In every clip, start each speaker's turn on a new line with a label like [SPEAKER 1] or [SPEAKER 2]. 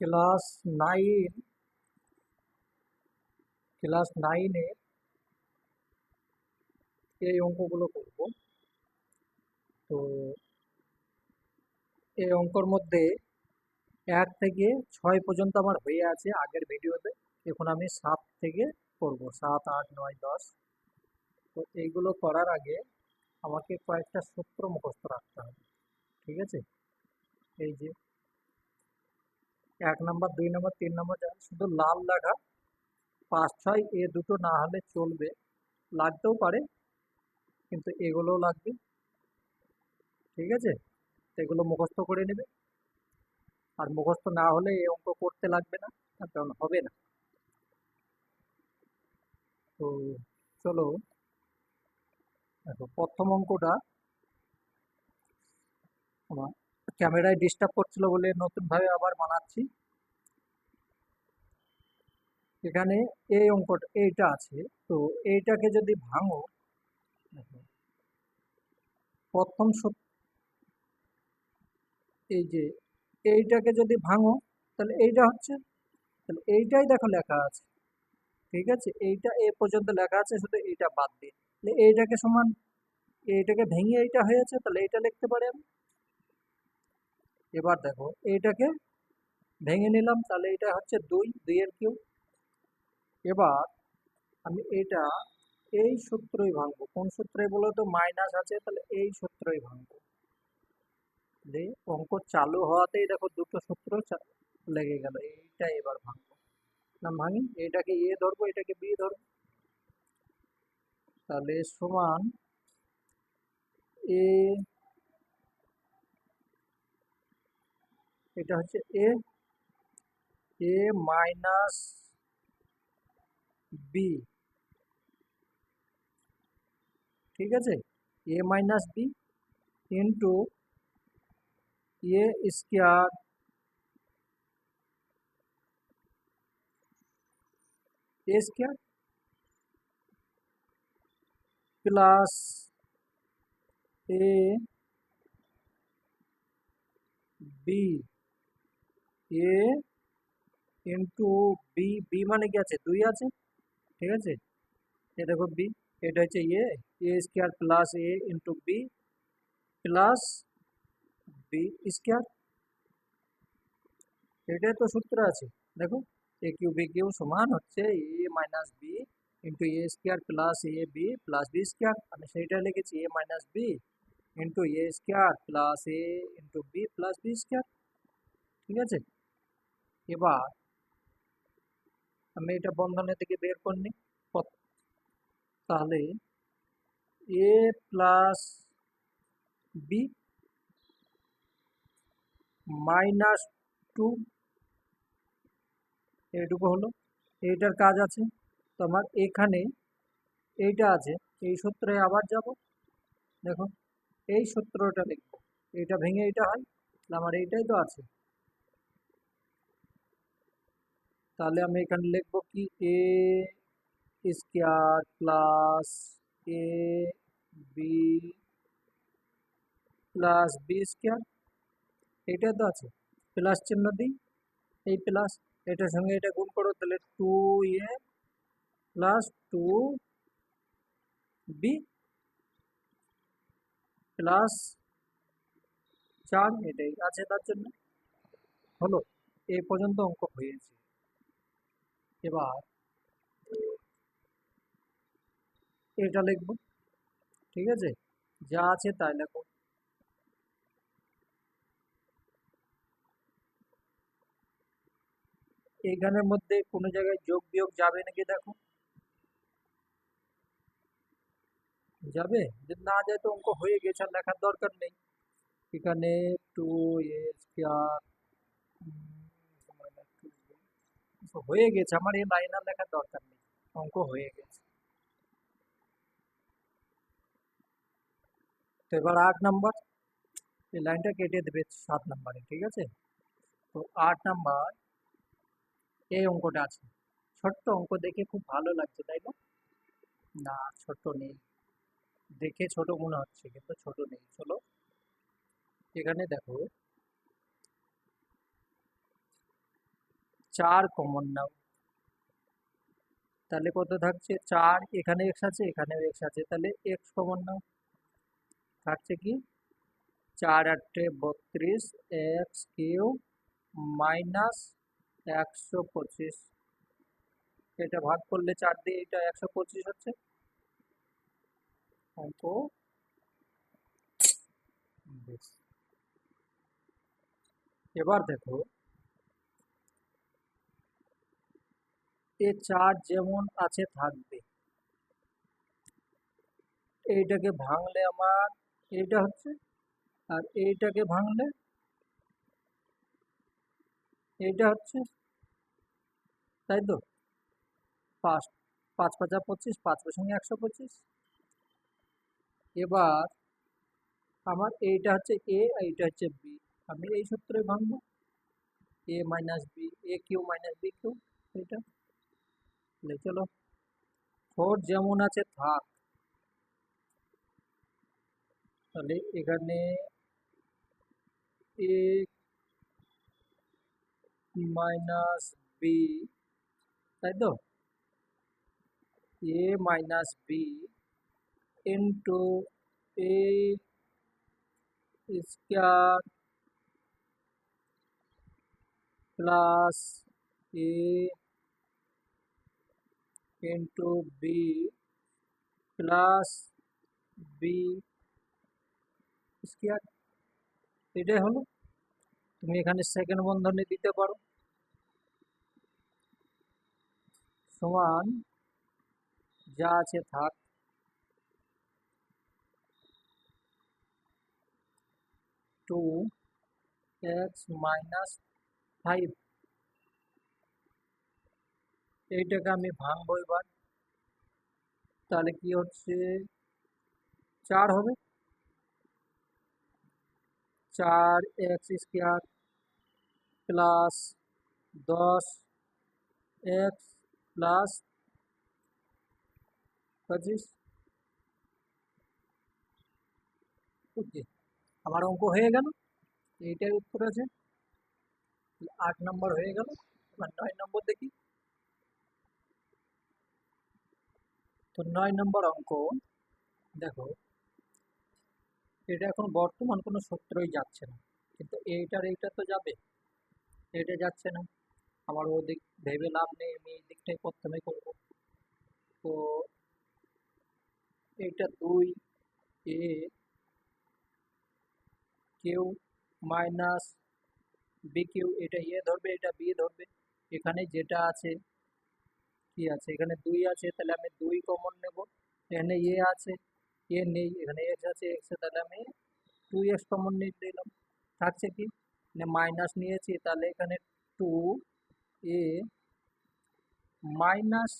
[SPEAKER 1] Class nine, class নাইনে এই অঙ্কগুলো করব। তো এই অঙ্কর মধ্যে এক থেকে ছয় পর্যন্ত আমার হয়ে আছে আগের ভিডিওতে। এখন আমি সাত থেকে করব। সাত, আট, নয়, দশ। তো এইগুলো করার আগে আমাকে কয়েকটা সূত্র মুখস্থ রাখতে হবে। ঠিক আছে? এই যে এক নাম্বার, দুই নাম্বার, তিন নাম্বার শুধু লাল লেখা। পাঁচ, ছয়, এ দুটো না হলে চলবে। লাগতেও পারে, কিন্তু এগুলোও লাগবে। ঠিক আছে? এগুলো মুখস্থ করে নেবে। আর মুখস্থ না হলে এই অঙ্ক করতে লাগবে না কারণ হবে না। তো চলো, দেখো, প্রথম অঙ্কটা, আমার ক্যামেরায় ডিস্টার্ব করছিল বলে নতুনভাবে আবার বানাচ্ছি। এখানে এই অঙ্কটা, এইটা আছে। তো এইটাকে যদি ভাঙো, প্রথম এই যে এইটাকে যদি ভাঙো, তাহলে এইটা হচ্ছে তাহলে এইটাই দেখো লেখা আছে। ঠিক আছে? এইটা এ পর্যন্ত লেখা আছে, শুধু এইটা বাদ দিয়ে তাহলে এইটাকে সমান এইটাকে ভেঙে এইটা হয়েছে, তাহলে এইটা লিখতে পারি আমি? এবার দেখো, এইটাকে ভেঙে নিলাম, তাহলে এটা হচ্ছে দুই, দুইয়ের কিউ এবার আমি এটা এই সূত্রই ভাঙবো। কোন সূত্রে বলো তো? মাইনাস আছে, তাহলে এই সূত্রই ভাঙবো। অঙ্ক চালু হওয়াতেই দেখো দুটো সূত্র লেগে গেল, এইটা এবার ভাঙবো। না, ভাঙি, এটাকে এ ধরবো, এটাকে বি ধরবো। তাহলে সমান এ এটা হচ্ছে এ এ মাইনাস বি ঠিক আছে A minus B into A square A square plus A B A into B B মানে কি আছে দুই আছে ঠিক আছে এ দেখো বি এটা হচ্ছে A A square plus A into B plus B square এটাই তো সূত্র আছে দেখো এ কিউ বি কিউ সমান হচ্ছে A minus B into A square plus A B plus B square আমি সেইটা লিখেছি A minus B into A square plus A into B plus B square ঠিক আছে এবার আমি এটা বন্ধনের থেকে বের করনি তাহলে A plus B minus two এইটুকু হলো। এইটার কাজ আছে। তো আমার এখানে এইটা আছে। এই সূত্রে আবার যাব। দেখো, এই সূত্রটা লিখব। এইটা ভেঙে এইটা হয়। আমার এইটাই তো আছে। তাহলে আমি এখানে লিখব কি A square plus A B plus B square এটা তো আছে প্লাস চিহ্ন দিই এই প্লাস এটার সঙ্গে এটা গুণ করো তাহলে two A plus two B plus চার এটাই আছে তার জন্য হলো এই পর্যন্ত অঙ্ক হয়েছে এবার এটা লিখব। ঠিক আছে? যা আছে তাই লেখো এইখানের মধ্যে কোনো জায়গায় যোগ বিয়োগ যাবে নাকি দেখো? যাবে? যদি না যায় তো অঙ্ক হয়ে গেছে আর লেখার দরকার নেই। এখানে টু এ স্কোয়ার হয়ে গেছে, আমার এই লাইন আর লেখার দরকার নেই অঙ্ক হয়ে গেছে। তো এবার আট নাম্বার, এই লাইনটা কেটে দেবে সাত নাম্বারে, ঠিক আছে? তো আট নাম্বার, এই অঙ্কটা আছে। ছোট্ট অঙ্ক দেখে খুব ভালো লাগছে, তাই না? না নেই। দেখে ছোট মনে হচ্ছে, কিন্তু ছোট নেই। চলো, এখানে দেখো চার কমন নাও। তাহলে কত থাকছে? চার, এখানে এক্স আছে, এখানেও এক্স আছে। তাহলে এক্স কমন নাও। থাকছে কি? চার আটে বত্রিশ এক্স কিউ মাইনাস একশো পঁচিশ। এটা ভাগ করলে চার দিয়ে এটা একশো পঁচিশ হচ্ছে। অঙ্ক। এবার দেখো এ চার যেমন আছে, থাকবে। এইটাকে ভাঙলে আমার, এইটা হচ্ছে? আর এইটাকে ভাঙলে? এইটা হচ্ছে? তাই তো? পাঁচ পাঁচ পাঁচা পঁচিশ, পাঁচ সঙ্গে একশো পঁচিশ। এবার আমার এইটা হচ্ছে এ এইটা হচ্ছে বি। আমি এই সূত্রে ভাঙবো? A minus B, A cube minus B cube তাহলে চলো। ফোর যেমন আছে, থাক। তাহলে এখানে এ মাইনাস বি, তাই তো? A minus B into A square plus A into B plus B square এটাই হলো তুমি এখানে সেকেন্ড বন্ধনী দিতে পারো সমান যা আছে থাক টু এক্স মাইনাস ফাইভ এইটাকে আমি ভাঙবো এবার তাহলে কি হচ্ছে চার হবে চার এক্স স্কোয়ার প্লাস দশ এক্স প্লাস পঁচিশ ওকে আমার অঙ্ক হয়ে গেল এইটাই উত্তর আছে আট নম্বর হয়ে গেল এবার নয় নম্বর দেখি তো নয় নম্বর অঙ্ক। দেখো, এটা এখন বর্তমান কোনো সূত্রই যাচ্ছে না। কিন্তু এইটার, এইটা তো যাবে। এটা যাচ্ছে না। আমার ও দিক ভেবে লাভ নেই, আমি এই দিকটাই প্রথমে করব। তো এইটা দুই, A cube minus B cube, এটা এ ধরবে, এটা বি ধরবে। এখানে যেটা আছে কি আছে? এখানে দুই আছে, তাহলে আমি দুই কমন নেব। এখানে এ আছে, এ নেই, এখানে এক্স আছে এক্স তাহলে আমি টু এক্স কমন নিয়ে নিলাম। থাকছে কি? মাইনাস নিয়েছি, তাহলে এখানে টু এ মাইনাস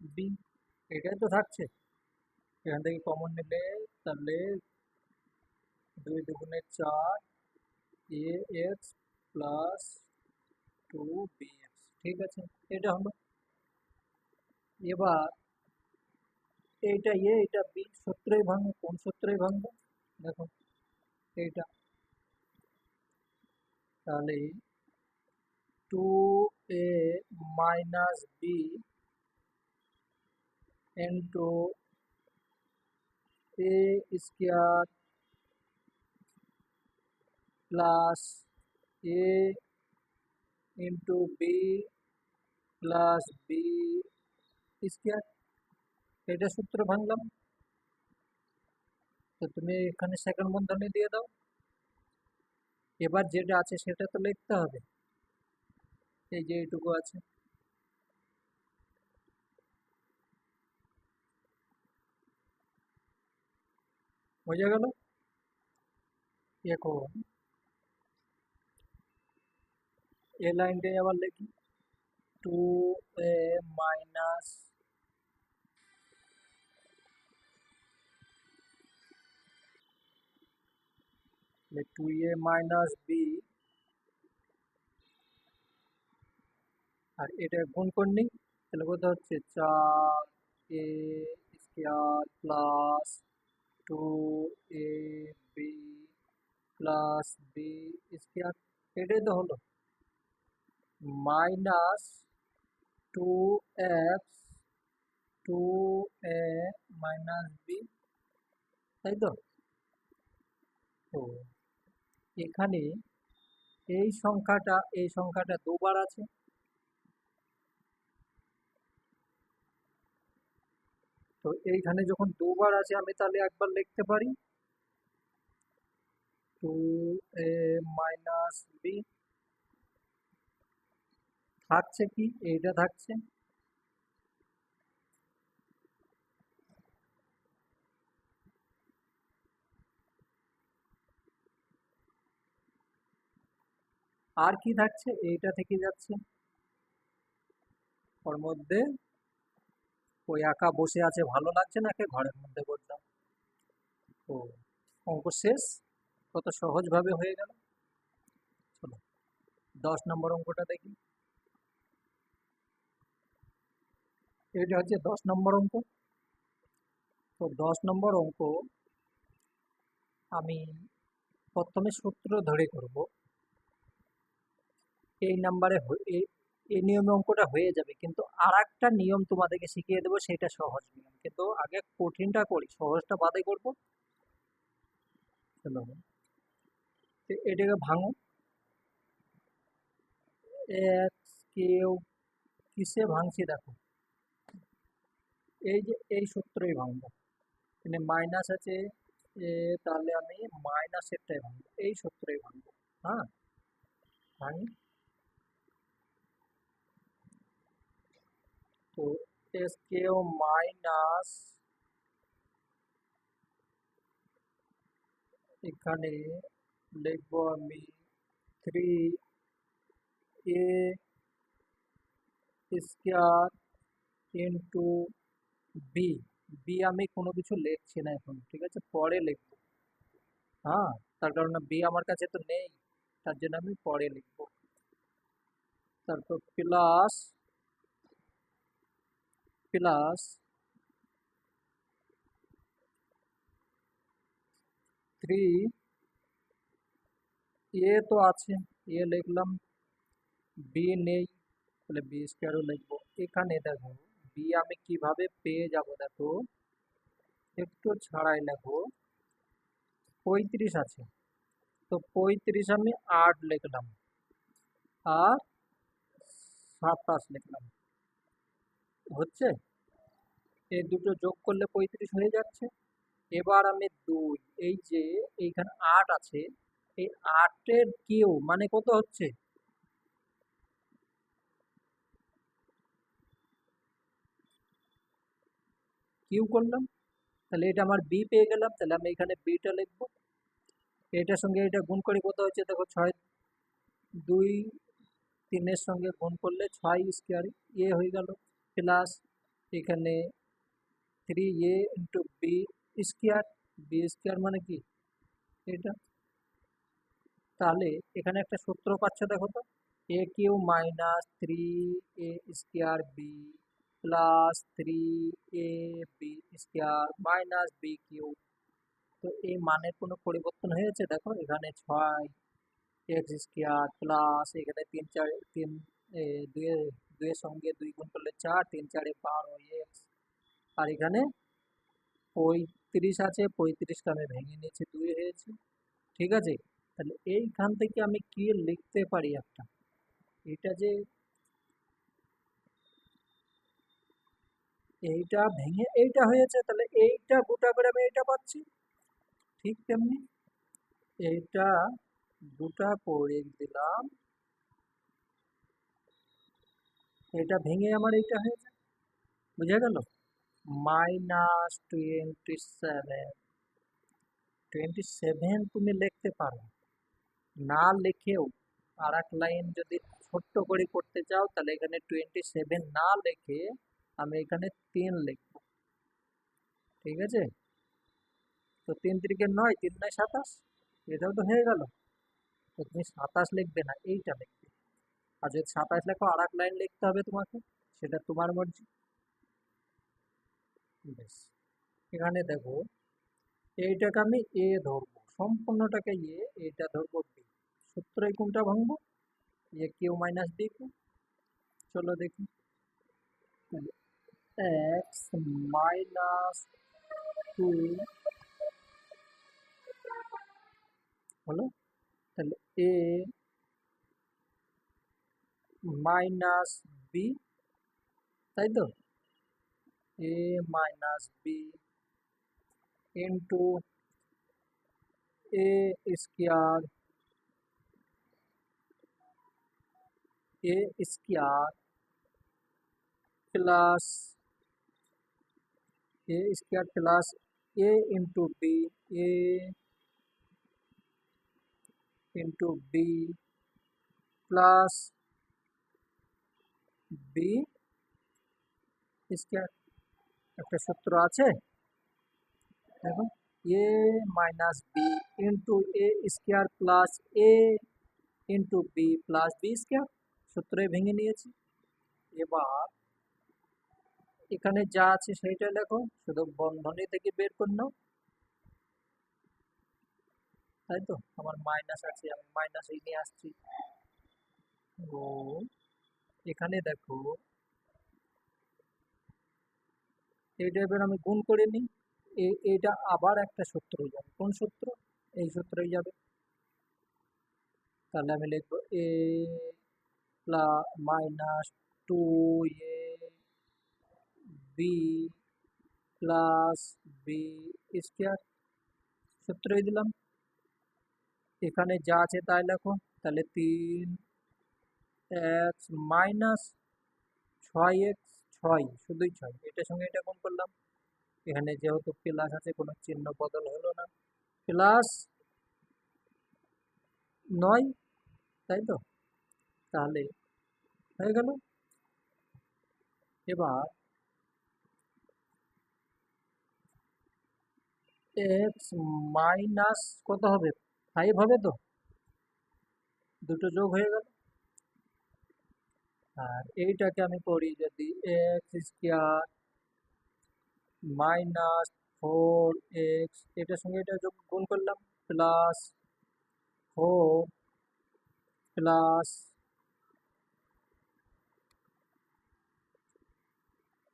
[SPEAKER 1] বি এটাই তো থাকছে। এখান থেকে কমন নিলে তাহলে দুই দুগুণে চার A X plus two B X ঠিক আছে এটা হলো এবার এইটা এ এটা বি সূত্রই ভাঙবে কোন সূত্রই ভাঙবে দেখো এইটা তাহলে two A minus B into A square plus A into B plus B square এটা সূত্র ভাঙলাম তো তুমি এখানে সেকেন্ড বন্ধনী দিয়ে দাও এবার যেটা আছে সেটা তো লিখতে হবে এই যে এইটুকু আছে বোঝা গেল এখন এ লাইনটাই আবার লিখি। Two A minus two A minus B আর এটা গুণ করে নিই তাহলে কত হচ্ছে চার A square plus two A B plus B square, এটাই তো হলো। X two A minus B, তাই তো? তো এখানে এই সংখ্যাটা এই সংখ্যাটা দুবার আছে। তো এইখানে যখন দুবার আছে, আমি তাহলে একবার লিখতে পারি। টু এ মাইনাস বি থাকছে কি? এইটা থাকছে। আর কি থাকছে? এইটা থেকে যাচ্ছে। ওর মধ্যে ওই একা বসে আছে। ভালো লাগছে নাকি ঘরের মধ্যে করতাম ও, অঙ্ক শেষ? কত সহজভাবে হয়ে গেল? চলো, দশ নম্বর অঙ্কটা দেখি। এটা হচ্ছে দশ নম্বর অঙ্ক তো দশ নম্বর অঙ্ক আমি প্রথমে সূত্র ধরে করব এই নাম্বারে এই নিয়মে অঙ্কটা হয়ে যাবে কিন্তু আর একটা নিয়ম তোমাদেরকে শিখিয়ে দেবো সেটা সহজ নিয়ম কিন্তু আগে কঠিনটা করি সহজটা বাদে করব এটাকে ভাঙো এক্স কেউ কিসে ভাঙছি দেখো এই যে এই সূত্রই ভাঙবো মানে মাইনাস আছে এ তাহলে আমি মাইনাসেরটাই ভাঙবো এই সূত্রই ভাঙবো হ্যাঁ ভাঙি তো এস কেউ মাইনাস এখানে লিখব আমি three A square into B B আমি কোনো কিছু লিখছি না এখন, ঠিক আছে? পরে লিখব। হ্যাঁ তার কারণে বি আমার কাছে তো নেই, তার জন্য আমি পরে লিখব। তারপর প্লাস প্লাস থ্রি এ তো আছে এ লিখলাম বি নেই, তাহলে বি স্কোয়ারও লিখব। এখানে দেখো বি আমি কীভাবে পেয়ে যাব দেখো? একটু ছাড়াই লেখো। পঁয়ত্রিশ আছে। তো পঁয়ত্রিশ আমি আট লিখলাম। আর সাতাশ লিখলাম। হচ্ছে? এই দুটো যোগ করলে পঁয়ত্রিশ হয়ে যাচ্ছে। এবার আমি দুই। এই যে, এইখানে আট আছে। এই আটের কিউ মানে কত হচ্ছে? কিউ করলাম, তাহলে এটা আমার বি পেয়ে গেলাম, তাহলে আমি এখানে বিটা লিখব। এটার সঙ্গে এটা গুণ করে কত হচ্ছে দেখো ছয়, দুই, তিনের সঙ্গে গুণ করলে ছয় স্কোয়ার এ হয়ে গেল। প্লাস এখানে three A into B square B square মানে কি? এটা। তাহলে এখানে একটা সূত্র পাচ্ছ দেখো তো A cube minus three A square B plus three A B square minus B cube তো এই মানের কোনো পরিবর্তন হয়েছে দেখো এখানে ছয় এক্স স্কোয়ার প্লাস এখানে তিন চার তিন দুয়ে দুয়ের সঙ্গে দুই গুণ করলে চার তিন চারে বারো এক্স আর এখানে পঁয়ত্রিশ আছে পঁয়ত্রিশকে আমি ভেঙে নিয়েছি দুই হয়েছে ঠিক আছে তাহলে এইখান থেকে আমি কি লিখতে পারি একটা এটা যে এইটা ভেঙে এইটা হয়েছে, তাহলে এইটা গোটা করে আমি এইটা পাচ্ছি। ঠিক তেমনি এইটা গোটা করে দিলাম। এটা ভেঙে আমার এইটা হয়েছে। বুঝে গেল? Minus twenty seven. Twenty seven তুমি লিখতে পারো। না লিখেও আর এক লাইন যদি ছোট্ট করে করতে চাও, তাহলে এখানে টোয়েন্টি সেভেন না লিখে আমি এখানে তিন লিখব। ঠিক আছে? তো তিন তিরিকে নয়, তিন নয় সাতাশ? এটাও তো হয়ে গেল। তো তুমি সাতাশ লিখবে না, এইটা লিখবে। আর যদি সাতাশ লেখো আর এক লাইন লিখতে হবে তোমাকে, সেটা তোমার মর্জি। বেশ এখানে দেখো, এইটাকে আমি এ ধরবো, সম্পূর্ণটাকে ইয়ে এটা ধরবো বি। সূত্র এই কোনটা ভাঙবো? ইয়ে কিউ মাইনাস বি চলো দেখি। एक्स माइनस টু হলো তাহলে এ মাইনাস বি তাই তো A minus B into A square A square plus A square plus A into B A into B plus B square একটা সূত্র আছে দেখো A minus B into A square plus A into B plus B square সূত্রে ভেঙে নিয়েছি এবার এখানে যা আছে সেইটা লেখো, শুধু বন্ধনী থেকে বের করে নাও। তাই তো? আমার মাইনাস আছে, আমি মাইনাস এই নিয়ে আসছি। ও, এখানে দেখো। এইটা এবার আমি গুণ করে নিই। এইটা আবার একটা সূত্র যাবে। কোন সূত্র? এই সূত্রই যাবে। তাহলে আমি লিখব A plus minus two A B plus B square সূত্রই দিলাম এখানে যা আছে তাই লেখো তাহলে তিন এক্স মাইনাস ছয় এক্স ছয় শুধুই ছয় এটার সঙ্গে এটা কোন করলাম এখানে যেহেতু প্লাস আছে কোনো চিহ্ন বদল হলো না প্লাস নয় তাই তো তাহলে হয়ে গেল এবার এক্স মাইনাস কত হবে? ফাইভ হবে তো? দুটো যোগ হয়ে গেল। আর এইটাকে আমি করি যদি X square minus four X এটার সঙ্গে এটা যোগ গুণ করলাম প্লাস ফোর প্লাস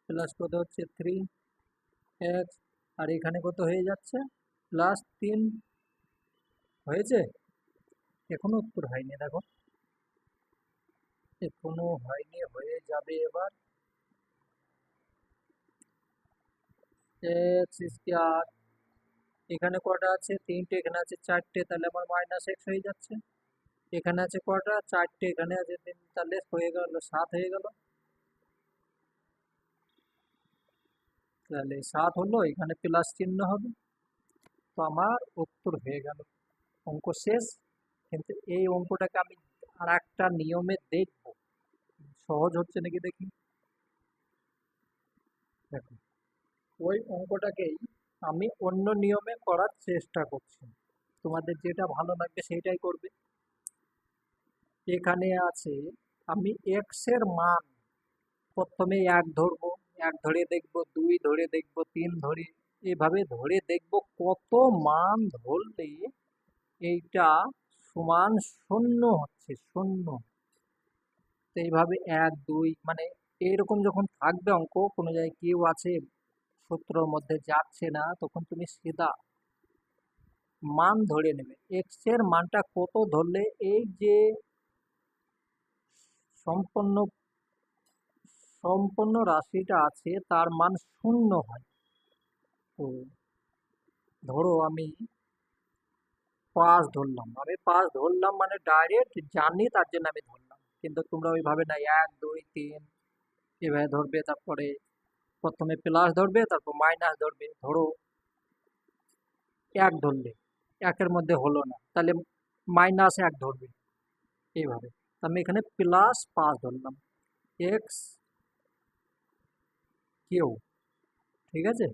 [SPEAKER 1] প্লাস কত হচ্ছে? থ্রি এক্স আর এখানে কত হয়ে যাচ্ছে? প্লাস তিন হয়েছে? এখনও উত্তর হয়নি, দেখো। এখনও হয়নি, হয়ে যাবে এবার। এখানে কটা আছে? তিনটে, এখানে আছে চারটে, তাহলে আমার মাইনাস এক্স হয়ে যাচ্ছে। এখানে আছে কটা? চারটে, এখানে আছে তিন, তাহলে হয়ে গেল, সাত হয়ে গেল। তাহলে সাত হলো, এখানে প্লাস চিহ্ন হবে। তো আমার উত্তর হয়ে গেল। অঙ্ক শেষ, কিন্তু এই অঙ্কটাকে আমি আর একটা নিয়মে দেখব। সহজ হচ্ছে নাকি দেখি? দেখো, ওই অঙ্কটাকেই আমি অন্য নিয়মে করার চেষ্টা করছি। তোমাদের যেটা ভালো লাগবে সেইটাই করবে। এখানে আছে, আমি এক্সের মান প্রথমে এক ধরবো এক ধরে দেখব, দুই ধরে দেখব, তিন ধরে, এভাবে ধরে দেখব কত মান ধরলে এইটা সমান শূন্য হচ্ছে, শূন্য। তো এইভাবে এক, দুই মানে এইরকম যখন থাকবে অঙ্ক, কোনো জায়গায় কেউ আছে, সূত্রর মধ্যে যাচ্ছে না, তখন তুমি সিধা মান ধরে নেবে। এক্সের মানটা কত ধরলে, এই যে সম্পন্ন সম্পন্ন রাশিটা আছে, তার মান শূন্য হয়। তো ধরো আমি পাঁচ ধরলাম। আমি পাঁচ ধরলাম মানে ডাইরেক্ট জানি তার জন্য আমি ধরলাম। কিন্তু তোমরা ওইভাবে না, এক, দুই, তিন, এভাবে ধরবে, তারপরে প্রথমে প্লাস ধরবে, তারপর মাইনাস ধরবে। ধরো এক ধরলে, একের মধ্যে হলো না। তাহলে মাইনাস এক ধরবে। এইভাবে। আমি এখানে প্লাস পাঁচ ধরলাম। এক্স কিউ, ঠিক আছে?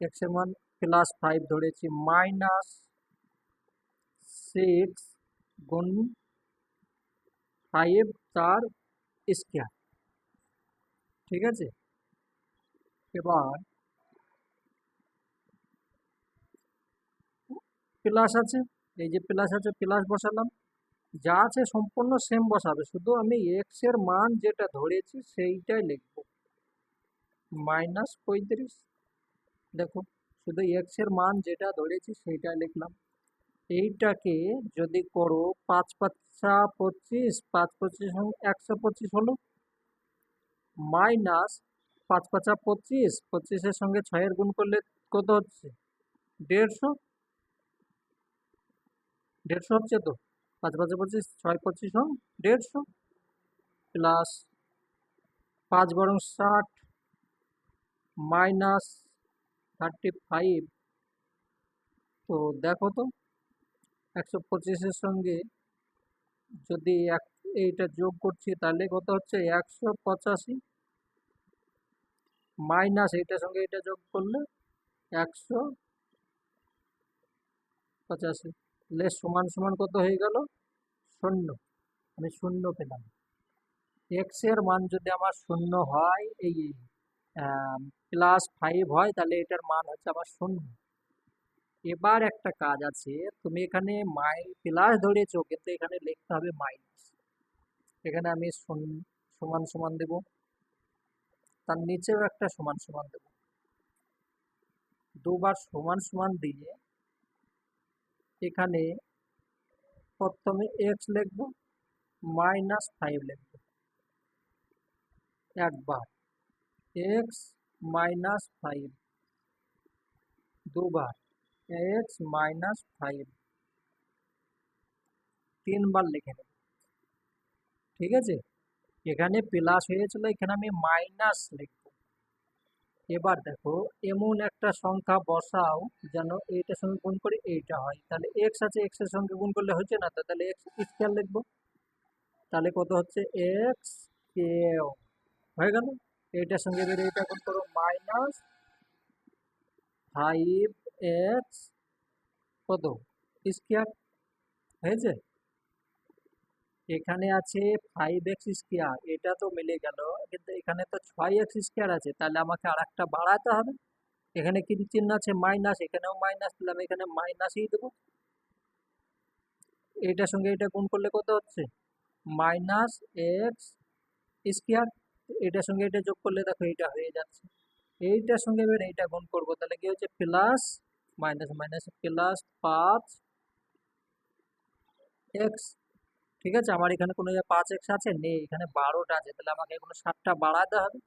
[SPEAKER 1] এক্স মান প্লাস ফাইভ ধরেছি মাইনাস সিক্স গুণ ফাইভ তার স্কোয়ার ঠিক আছে? এবার প্লাস আছে, এই যে প্লাস আছে প্লাস বসালাম। যা আছে সম্পূর্ণ সেম বসাবে, শুধু আমি এক্সের মান যেটা ধরেছি সেইটাই লিখব। মাইনাস পঁয়ত্রিশ। দেখো, শুধু এক্সের মান যেটা ধরেছি সেইটাই লিখলাম। এইটাকে যদি করো পাঁচ পাঁচা পঁচিশ, পাঁচ পঁচিশ একশো পঁচিশ হলো। মাইনাস পাঁচ পাঁচা পঁচিশ, পঁচিশের সঙ্গে ছয়ের গুণ করলে কত হচ্ছে? দেড়শো। দেড়শো হচ্ছে তো? পাঁচ পাঁচে পঁচিশ, ছয় পঁচিশ হোক দেড়শো। প্লাস পাঁচ বরং ষাট মাইনাস থার্টি ফাইভ। তো দেখো তো, একশো পঁচিশের সঙ্গে যদি এক, এইটা যোগ করছি, তাহলে কত হচ্ছে? একশো পঁচাশি। মাইনাস এইটার সঙ্গে এটা যোগ করলে একশো পঁচাশি। লেস সমান সমান কত হয়ে গেল? শূন্য। আমি শূন্য পেলাম। এক্সের মান যদি আমার শূন্য হয় এই। প্লাস ফাইভ হয়, তাহলে এটার মান হচ্ছে আবার শূন্য। এবার একটা কাজ আছে, তুমি এখানে মাই প্লাস ধরেছো, কিন্তু এখানে লিখতে হবে মাইনাস এখানে আমি সমান সমান দেব। তার নিচেও একটা সমান সমান দেব। দুবার সমান সমান দিয়ে এখানে প্রথমে এক্স লিখব মাইনাস ফাইভ লিখব। একবার। এক্স মাইনাস ফাইভ দুবার এক্স মাইনাস ফাইভ তিনবার লিখে নেব ঠিক আছে এখানে প্লাস হয়েছিল, এখানে আমি মাইনাস লিখব। এবার দেখো, এমন একটা সংখ্যা বসাও যেন এইটার সঙ্গে গুণ করে এইটা হয়। তাহলে এক্স আছে এক্সের সঙ্গে গুণ করলে হচ্ছে না? তাহলে এক্স স্কোয়ার লিখব। তাহলে কত হচ্ছে? এক্স কেও হয়ে গেল? এইটার সঙ্গে এবার এটা গুণ করো মাইনাস ফাইভ এক্স কত? স্কোয়ার হয়েছে? এখানে আছে ফাইভ এক্স স্কোয়ার এটা তো মিলে গেল, কিন্তু এখানে তো ছয় এক্স স্কোয়ার আছে, তাহলে আমাকে আর একটা বাড়াতে হবে। এখানে কি চিহ্ন আছে মাইনাস এখানেও মাইনাস তাহলে আমি এখানে মাইনাসই দেবো। এইটার সঙ্গে এটা গুণ করলে কত হচ্ছে? মাইনাস এক্স স্কোয়ার এটার সঙ্গে এটা যোগ করলে দেখো এটা হয়ে যাচ্ছে। এইটার সঙ্গে এবার এইটা গুণ করব, তাহলে কি হচ্ছে? প্লাস মাইনাস মাইনাস প্লাস পাঁচ এক্স ঠিক আছে? আমার এখানে কোনো পাঁচ এক্স আছে? নেই, এখানে বারোটা আছে। তাহলে আমাকে কোনো সাতটা বাড়াতে হবে।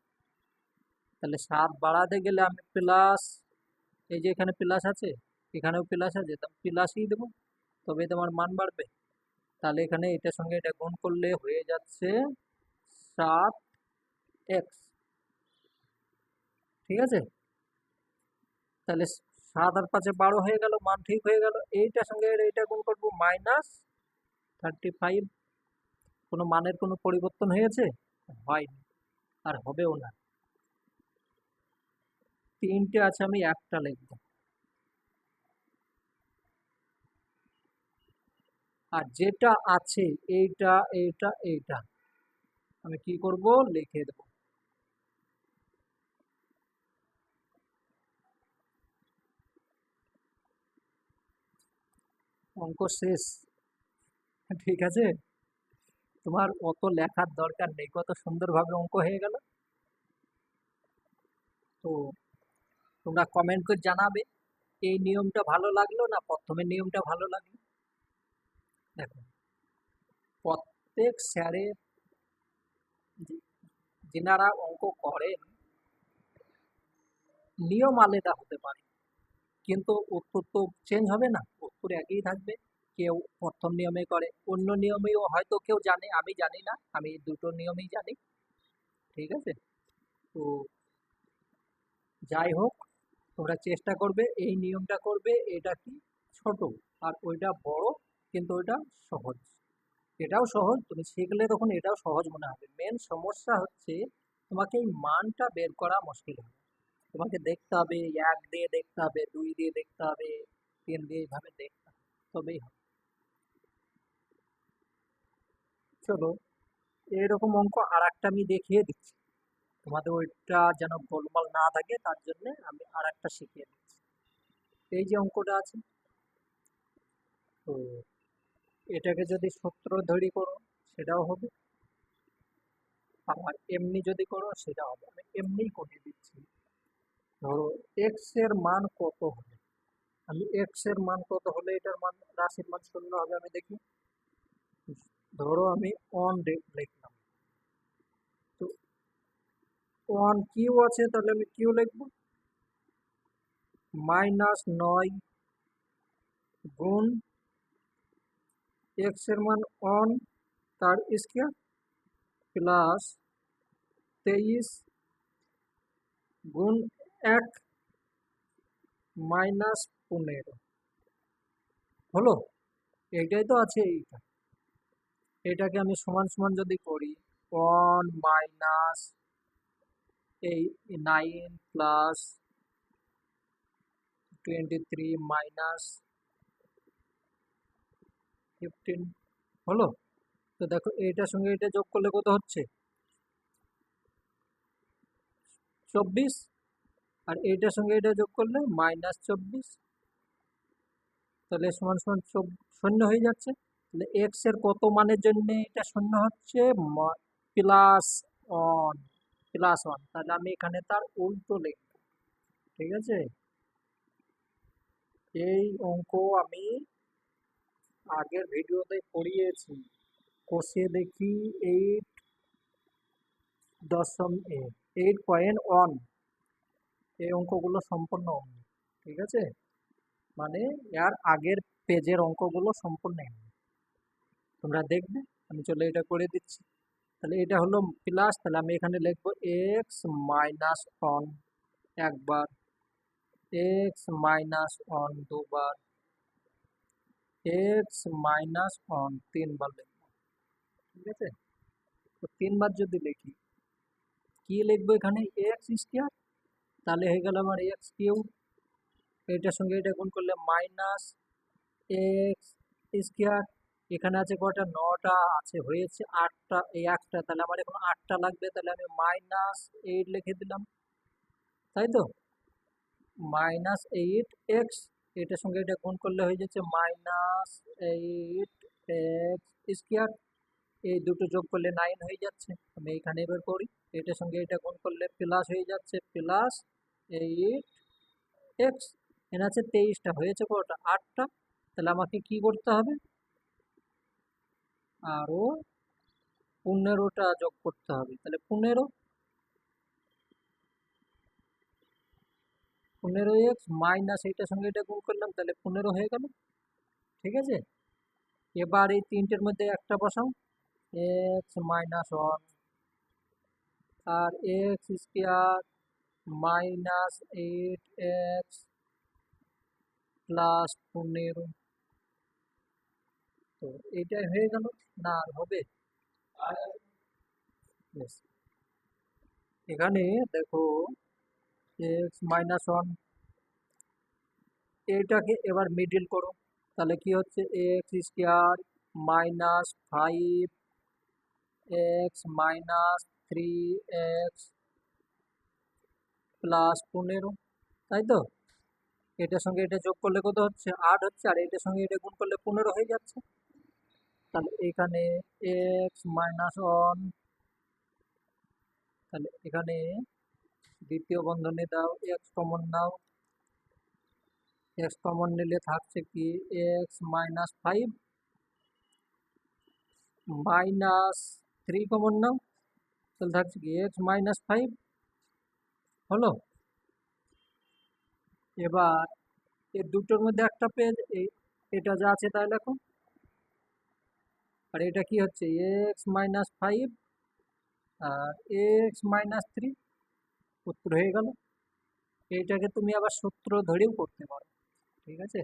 [SPEAKER 1] তাহলে সাত বাড়াতে গেলে আমি প্লাস এই যে এখানে প্লাস আছে, এখানেও প্লাস আছে, তো প্লাসই দেবো। তবে তোমার মান বাড়বে। তাহলে এখানে এটার সঙ্গে এটা গুণ করলে হয়ে যাচ্ছে সাত এক্স ঠিক আছে? তাহলে সাত আর পাঁচে বারো হয়ে গেল, মান ঠিক হয়ে গেল। এইটার সঙ্গে এইটা গুণ করব মাইনাস থার্টি ফাইভ কোনো মানের কোনো পরিবর্তন হয়েছে? হয়নি, আর হবেও না। তিনটে আছে আমি একটা লিখব। আর যেটা আছে এইটা এইটা এইটা, আমি কি করব? লিখে দেব। অঙ্ক শেষ। ঠিক আছে? তোমার অত লেখার দরকার নেই, কত সুন্দরভাবে অঙ্ক হয়ে গেল। তো তোমরা কমেন্ট করে জানাবে, এই নিয়মটা ভালো লাগল না প্রথমের নিয়মটা ভালো লাগল? দেখো, প্রত্যেক স্যারের যেনারা অঙ্ক করেন, নিয়ম আলাদা হতে পারে। কিন্তু উত্তর তো চেঞ্জ হবে না। উত্তর একই থাকবে। কেউ প্রথম নিয়মে করে, অন্য নিয়মেও হয়তো কেউ জানে, আমি জানি না, আমি দুটো নিয়মেই জানি। ঠিক আছে? তো যাই হোক, তোমরা চেষ্টা করবে, এই নিয়মটা করবে, এটা কি? ছোট, আর ওইটা বড়, কিন্তু ওইটা সহজ। এটাও সহজ, তুমি শিখলে তখন এটাও সহজ মনে হবে। মেন সমস্যা হচ্ছে, তোমাকে এই মানটা বের করা মুশকিল হবে। তোমাকে দেখতে হবে, এক দিয়ে দেখতে হবে, দুই দিয়ে দেখতে হবে, তিন দিয়ে এইভাবে দেখতে হবে, তবেই হবে। চলো, এরকম অঙ্ক আর একটা আমি দেখিয়ে দিচ্ছি। তোমাদের ওইটা যেন গোলমাল না থাকে, তার জন্য আমি আর একটা শিখিয়ে দিচ্ছি। এই যে অঙ্কটা আছে, তো এটাকে যদি সূত্র ধরি করো, সেটাও হবে। আর এমনি যদি করো সেটা হবে। আমি এমনিই করে দিচ্ছি। ধরো এক্সের মান কত হবে আমি এক্সের মান কত হলে এটার মান রাশির মান শূন্য হবে আমি দেখি ধরো আমি অন লিখলাম তো ওয়ান কিউ আছে তাহলে আমি কিউ লিখব মাইনাস নয় গুণ এক্সের মান অন তার স্কোয়ার প্লাস তেইশ গুণ এক মাইনাস পনেরো। হলো? এইটাই তো আছে এইটা। এটাকে আমি সমান সমান যদি করি ওয়ান মাইনাস এই nine plus twenty three minus fifteen হলো? তো দেখো, এইটার সঙ্গে এটা যোগ করলে কত হচ্ছে? চব্বিশ। আর এইটার সঙ্গে এটা যোগ করলে মাইনাস চব্বিশ। তাহলে সমান সমান শূন্য হয়ে যাচ্ছে। তাহলে এক্সের কত মানের জন্য এটা শূন্য হচ্ছে? প্লাস ওয়ান প্লাস ওয়ান তাহলে আমি এখানে তার উল্টো লিখব। ঠিক আছে? এই অঙ্ক আমি আগের ভিডিওতে পড়িয়েছি। কোষে দেখি এইট দশম এইট পয়েন্ট ওয়ান এই অঙ্কগুলো সম্পূর্ণ অঙ্ক ঠিক আছে? মানে এর আগের পেজের অঙ্কগুলো সম্পূর্ণ এমনি তোমরা দেখবে, আমি চলে এটা করে দিচ্ছি। তাহলে এটা হলো প্লাস তাহলে আমি এখানে লিখব এক্স মাইনাস ওয়ান একবার এক্স মাইনাস ওয়ান দুবার এক্স মাইনাস ওয়ান তিনবার লিখব, ঠিক আছে? তো তিনবার যদি লিখি, কি লিখব এখানে? এক্স স্কোয়ার তাহলে হয়ে গেল আমার এক্স কিউ এটার সঙ্গে এটা গুণ করলে মাইনাস এক্স স্কোয়ার এখানে আছে কটা নটা আছে, হয়েছে আটটা। এই একটা তাহলে আমার এখন আটটা লাগবে, তাহলে আমি মাইনাস এইট লিখে দিলাম। তাই তো? মাইনাস এইট এক্স এটার সঙ্গে এটা গুণ করলে হয়ে যাচ্ছে মাইনাস এইট এক্স স্কোয়ার এই দুটো যোগ করলে নাইন হয়ে যাচ্ছে। আমি এখানে এবার করি, এটার সঙ্গে এটা গুণ করলে প্লাস হয়ে যাচ্ছে প্লাস এইট এক্স এখানে আছে তেইশটা, হয়েছে কটা? আটটা। তাহলে আমাকে কি করতে হবে? আরও পনেরোটা যোগ করতে হবে। তাহলে পনেরো পনেরো এক্স মাইনাস এইটার সঙ্গে এটা গুণ করলাম, তাহলে পনেরো হয়ে গেল। ঠিক আছে? এবার এই তিনটের মধ্যে একটা বসাও। এক্স মাইনাস ওয়ান আর X square minus eight X plus পনেরো। তো এইটাই হয়ে গেল না আর হবে? এখানে দেখো এক্স মাইনাস ওয়ান এইটাকে এবার মিডিল করো। তাহলে কি হচ্ছে? X square minus five X minus three X plus পনেরো তাই তো এটার সঙ্গে এটা যোগ করলে কত হচ্ছে? আট হচ্ছে, আর এটার সঙ্গে এটা গুণ করলে পনেরো হয়ে যাচ্ছে। তাহলে এখানে এক্স মাইনাস ওয়ান তাহলে এখানে দ্বিতীয় বন্ধনে দাও এক্স কমন নাও। এক্স কমন নিলে থাকছে কি? X minus five minus three common নাও তাহলে থাকছে কি এক্স মাইনাস ফাইভ হলো এবার এর দুটোর মধ্যে একটা পেজ এটা যা আছে তাই লেখো। আর এটা কি হচ্ছে? এক্স মাইনাস ফাইভ আর এক্স মাইনাস থ্রি উত্তর হয়ে গেল। এইটাকে তুমি আবার সূত্র ধরেও করতে পারো। ঠিক আছে?